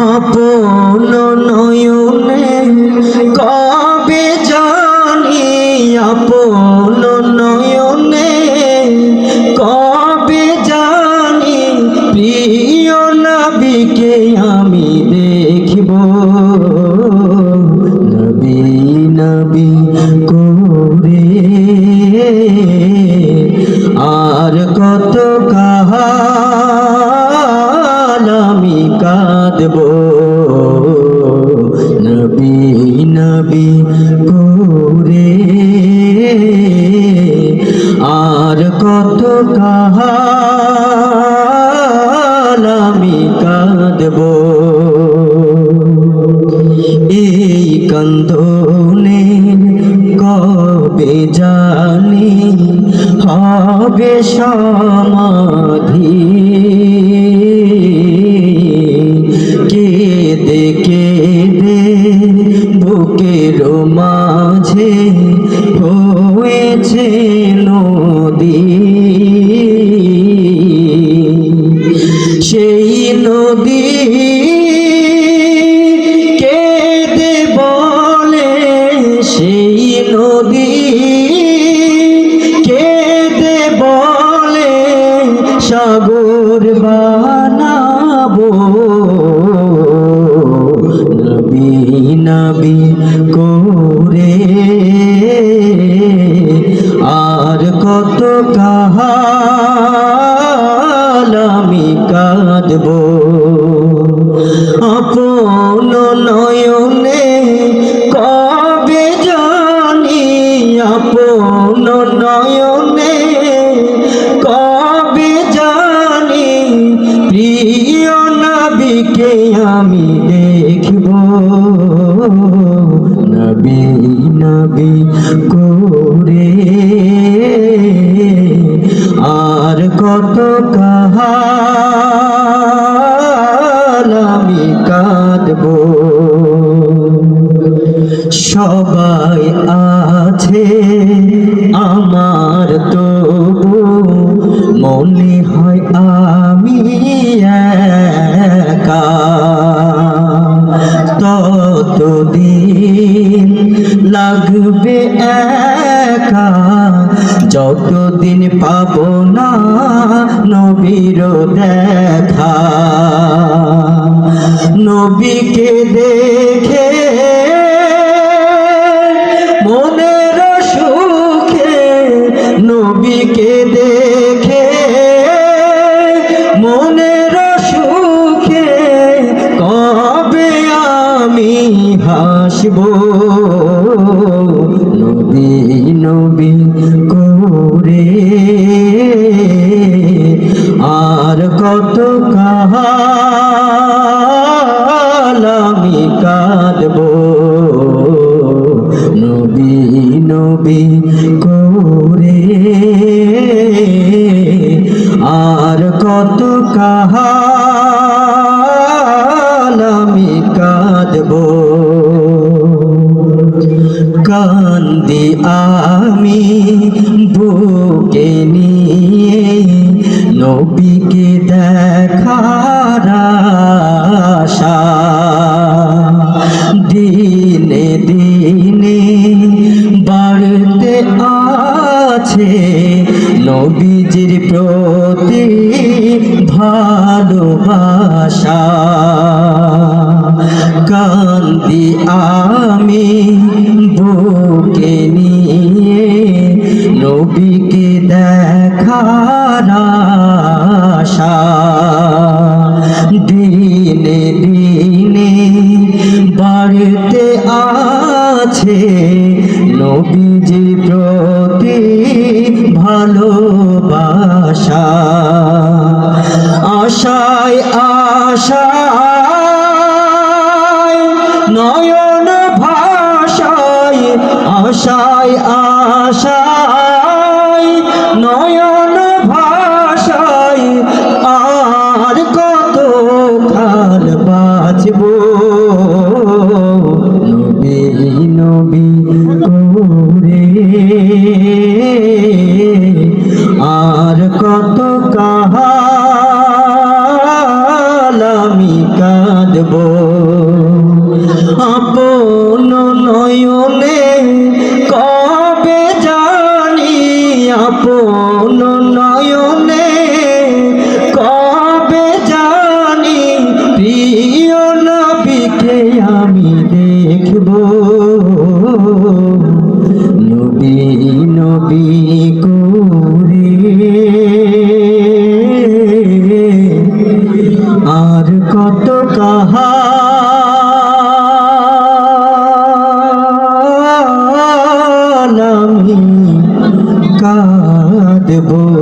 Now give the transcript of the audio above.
আপন নয়নে কবে জানি আপন নয়নে কবে জানি প্রিয় নবীকে আমি দেখব। নবী নবী, করে নবী নবী করে আর কত কাহাল আমি কাঁদব। এই কন্দনে কবে জানি হবে সমাধি। বুকের মাঝে হয়েছে নদী। সেই নদী কেঁদে বলে সেই নদী কেঁদে বলে সাগর বানাবো আর কত কাহাল আমি কাঁদব? আপন নয়নে কবে জানি? আপন নয়নে কবে জানি? প্রিয় নবীকে আমি আর কত কাহাল আমি কাঁদব? সবাই আছে আমার তবু, মনে হয় আমি একা। ততদিন লাগবে একা। যতদিন পাব না নবীর দেখা। নবীকে দেখে মনের সুখে নবীকে দেখে মনের সুখে কবে আমি হাসব? নবী নবী করে। আর কত কাহাল আমি কাঁদব। নবী নবী করে। আর কত কাহাল আমি কাঁদব। কান্দি আমি বুকে নিয়ে নবীকে দেখার দিনে দিনে বাড়তে আছে নবীজির প্রতি ভালোবাসা। কান্দি আমি নিয়ে নবীকে দেখার দিনে দিনে বাড়তে আছে নবীজি প্রতি ভালোবাসা। আশায় আশায় নয়ন ভাষায় আশায় করে আর কত কাহাল করে। আর কত কাহা নামি কাঁদবো?